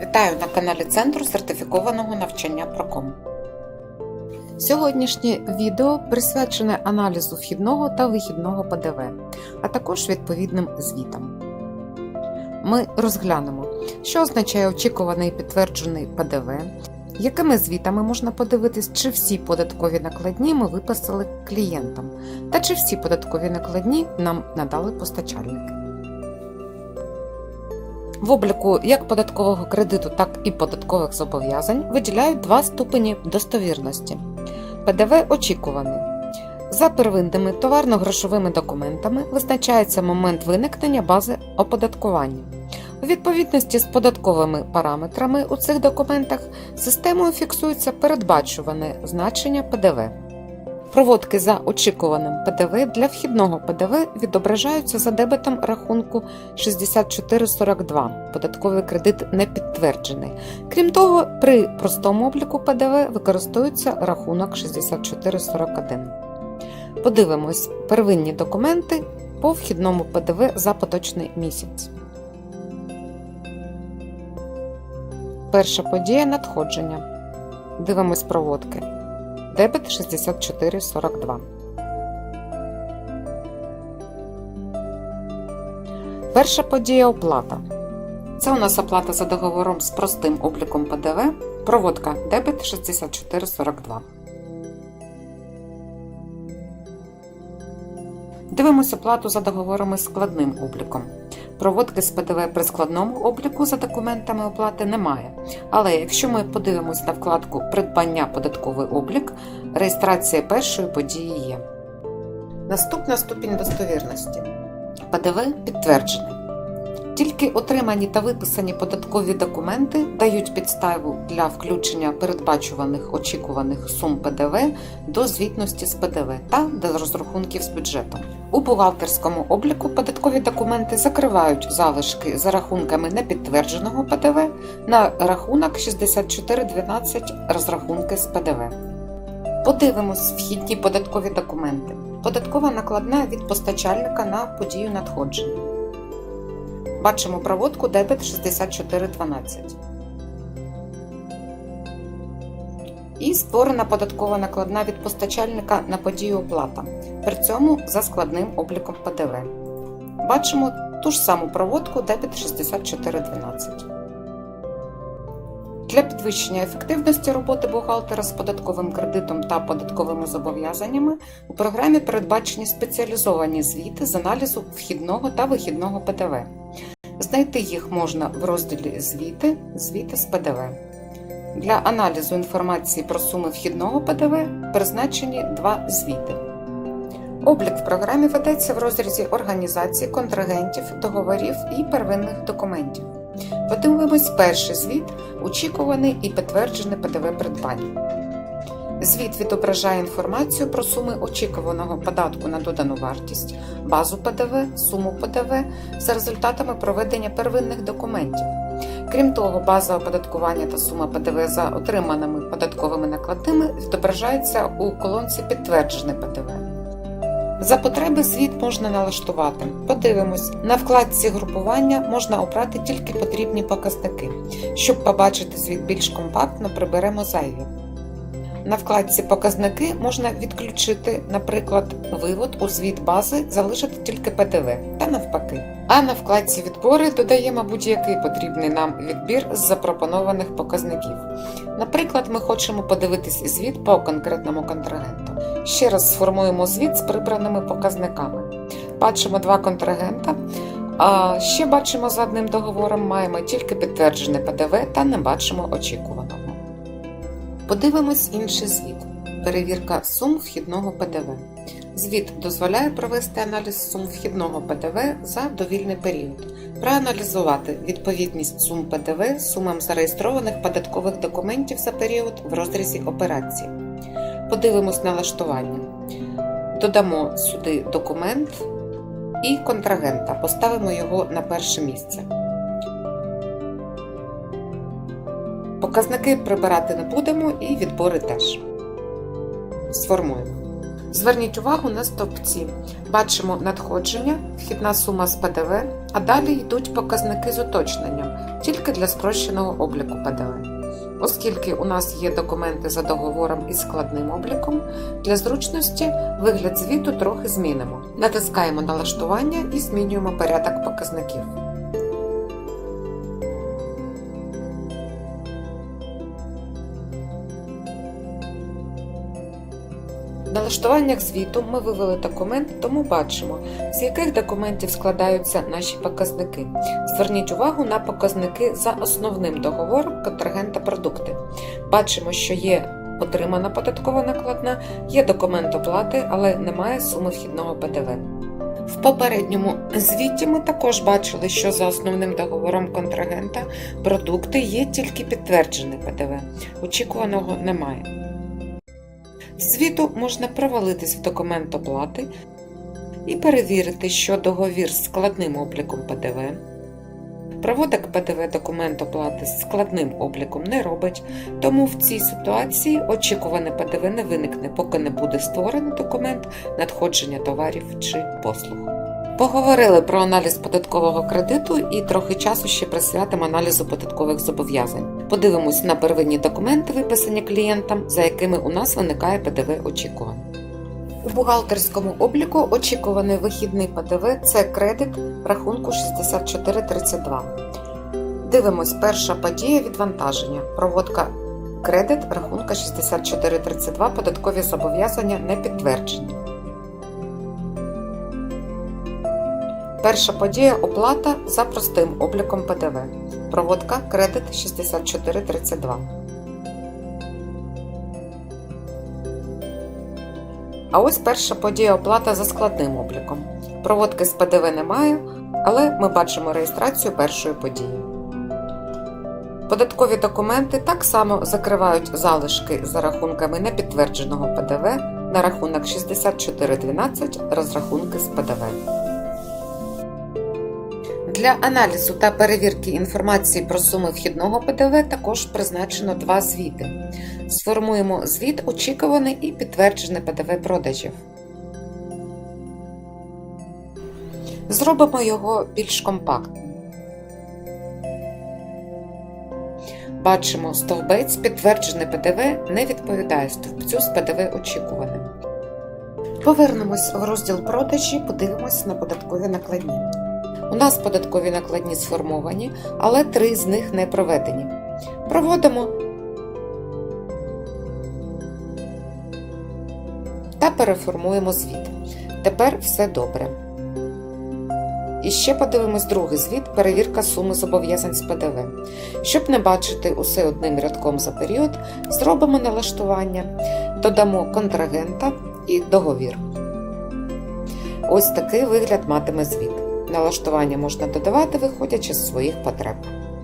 Вітаю на каналі Центру сертифікованого навчання Проком. Сьогоднішнє відео присвячене аналізу вхідного та вихідного ПДВ, а також відповідним звітам. Ми розглянемо, що означає очікуваний підтверджений ПДВ, якими звітами можна подивитись, чи всі податкові накладні ми виписали клієнтам, та чи всі податкові накладні нам надали постачальники. В обліку як податкового кредиту, так і податкових зобов'язань виділяють два ступені достовірності. ПДВ очікуваний. За первинними товарно-грошовими документами визначається момент виникнення бази оподаткування. У відповідності з податковими параметрами у цих документах системою фіксується передбачуване значення ПДВ. Проводки за очікуваним ПДВ для вхідного ПДВ відображаються за дебетом рахунку 6442. Податковий кредит не підтверджений. Крім того, при простому обліку ПДВ використовується рахунок 6441. Подивимось первинні документи по вхідному ПДВ за поточний місяць. Перша подія надходження. Дивимось проводки. Дебет 6442. Перша подія оплата. Це у нас оплата за договором з простим обліком ПДВ. Проводка дебет 6442. Дивимось оплату за договорами з складним обліком. Проводки з ПДВ при складному обліку за документами оплати немає. Але якщо ми подивимось на вкладку Придбання податковий облік, реєстрація першої події є. Наступна ступінь достовірності. ПДВ підтверджений. Тільки отримані та виписані податкові документи дають підставу для включення передбачуваних очікуваних сум ПДВ до звітності з ПДВ та до розрахунків з бюджетом. У бухгалтерському обліку податкові документи закривають залишки за рахунками непідтвердженого ПДВ на рахунок 6412 розрахунки з ПДВ. Подивимось вхідні податкові документи. Податкова накладна від постачальника на подію надходження. Бачимо проводку дебет 6412. І створена податкова накладна від постачальника на подію оплата. При цьому за складним обліком ПДВ. Бачимо ту ж саму проводку дебет 6412. Для підвищення ефективності роботи бухгалтера з податковим кредитом та податковими зобов'язаннями у програмі передбачені спеціалізовані звіти з аналізу вхідного та вихідного ПДВ. Знайти їх можна в розділі Звіти, звіти з ПДВ. Для аналізу інформації про суми вхідного ПДВ призначені два звіти. Облік в програмі ведеться в розрізі організації, контрагентів, договорів і первинних документів. Подивимось перший звіт, очікуваний і підтверджений ПДВ придбання. Звіт відображає інформацію про суми очікуваного податку на додану вартість, базу ПДВ, суму ПДВ за результатами проведення первинних документів. Крім того, база оподаткування та сума ПДВ за отриманими податковими накладними відображається у колонці Підтверджене ПДВ. За потреби звіт можна налаштувати. Подивимось, на вкладці групування можна обрати тільки потрібні показники. Щоб побачити звіт більш компактно, приберемо зайві. На вкладці Показники можна відключити, наприклад, вивод у звіт бази, залишити тільки ПДВ та навпаки. А на вкладці Відбори додаємо будь-який потрібний нам відбір з запропонованих показників. Наприклад, ми хочемо подивитись звіт по конкретному контрагенту. Ще раз сформуємо звіт з прибраними показниками. Бачимо два контрагента. А ще бачимо за одним договором, маємо тільки підтверджене ПДВ та не бачимо очікуваного. Подивимось інший звіт. Перевірка сум вхідного ПДВ. Звіт дозволяє провести аналіз сум вхідного ПДВ за довільний період, проаналізувати відповідність сум ПДВ сумам зареєстрованих податкових документів за період в розрізі операцій. Подивимось налаштування. Додамо сюди документ і контрагента, поставимо його на перше місце. Показники прибирати не будемо і відбори теж. Сформуємо. Зверніть увагу на стовпці. Бачимо надходження, вхідна сума з ПДВ, А далі йдуть показники з уточненням тільки для спрощеного обліку ПДВ. Оскільки у нас є документи за договором із складним обліком, для зручності вигляд звіту трохи змінимо. Натискаємо налаштування і змінюємо порядок показників. Налаштуваннях звіту ми вивели документ, тому бачимо, з яких документів складаються наші показники. Зверніть увагу на показники за основним договором контрагента продукти. Бачимо, що є отримана податкова накладна, є документ оплати, але немає суми вхідного ПДВ. В попередньому звіті ми також бачили, що за основним договором контрагента продукти є тільки підтверджений ПДВ, очікуваного немає. Звіту можна провалитись в документ оплати і перевірити, що договір з складним обліком ПДВ. Проводок ПДВ документ оплати з складним обліком не робить, тому в цій ситуації очікуване ПДВ не виникне, поки не буде створений документ надходження товарів чи послуг. Поговорили про аналіз податкового кредиту і трохи часу ще присвятимо аналізу податкових зобов'язань. Подивимось на первинні документи, виписані клієнтам, за якими у нас виникає ПДВ очікуване. У бухгалтерському обліку очікуваний вихідний ПДВ це кредит рахунку 6432. Дивимось перша подія відвантаження. Проводка кредит рахунка 6432 податкові зобов'язання не підтверджені. Перша подія оплата за простим обліком ПДВ. Проводка кредит 6432. А ось перша подія оплата за складним обліком. Проводки з ПДВ немає, але ми бачимо реєстрацію першої події. Податкові документи так само закривають залишки за рахунками непідтвердженого ПДВ на рахунок 6412 розрахунки з ПДВ. Для аналізу та перевірки інформації про суми вхідного ПДВ також призначено два звіти. Сформуємо звіт очікуваний і підтверджений ПДВ продажів. Зробимо його більш компактним. Бачимо, стовбець підтверджений ПДВ не відповідає стовбцю з ПДВ очікуваним. Повернемось в розділ продажі, подивимось на податкові накладні. У нас податкові накладні сформовані, але три з них не проведені. Проводимо та переформуємо звіт. Тепер все добре. І ще подивимось другий звіт перевірка суми зобов'язань з ПДВ. Щоб не бачити усе одним рядком за період, зробимо налаштування, додамо контрагента і договір. Ось такий вигляд матиме звіт. Налаштування можна додавати, виходячи з своїх потреб.